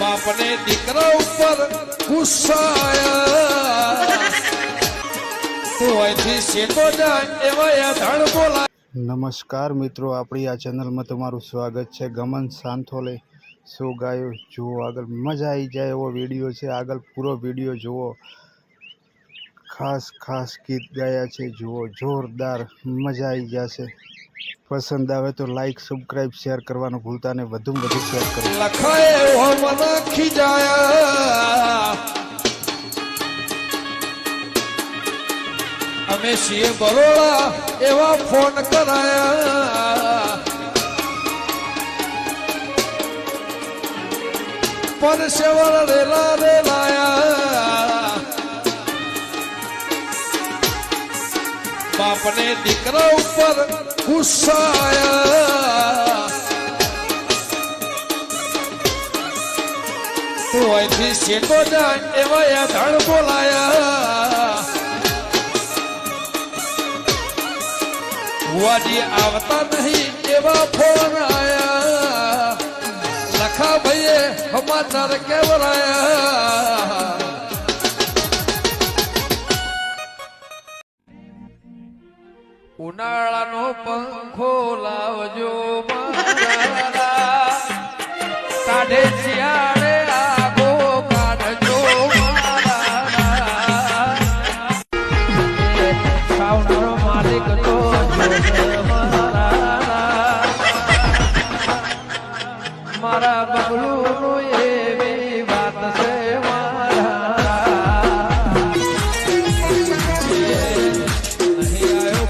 બાપને દીકરા ઉપર નમસ્કાર મિત્રો, આપણી આ ચેનલમાં તમારું સ્વાગત છે. ગમન સાંથોલે શું ગાયો? જુઓ આગળ. મજા આવી જાય એવો વીડિયો છે. આગળ પૂરો વીડિયો જુઓ. ખાસ ખાસ ગીત ગાયા છે. જુઓ, જોરદાર મજા આવી જશે. પસંદ આવે તો લાઈક સબસ્ક્રાઈબ શેર કરવાનું ભૂલતા ને વધુ વધુ શેર કરો. લખાય ખીજાયા અમે છીએ બરોડા એવા ફોન કરાયા. પર સેવા રેલા રેલાયા. બાપને દીકરા ઉપર ગુસ્સાયા તું અહીંથી શેકો જાય એવા ધડ બોલાયા. ભુવાજી આવતા નહીં એવા ફોન આયા. લખા ભાઈએ સમાચાર કેવરાયા ઉનાળાનો પંખો લાવજો મારા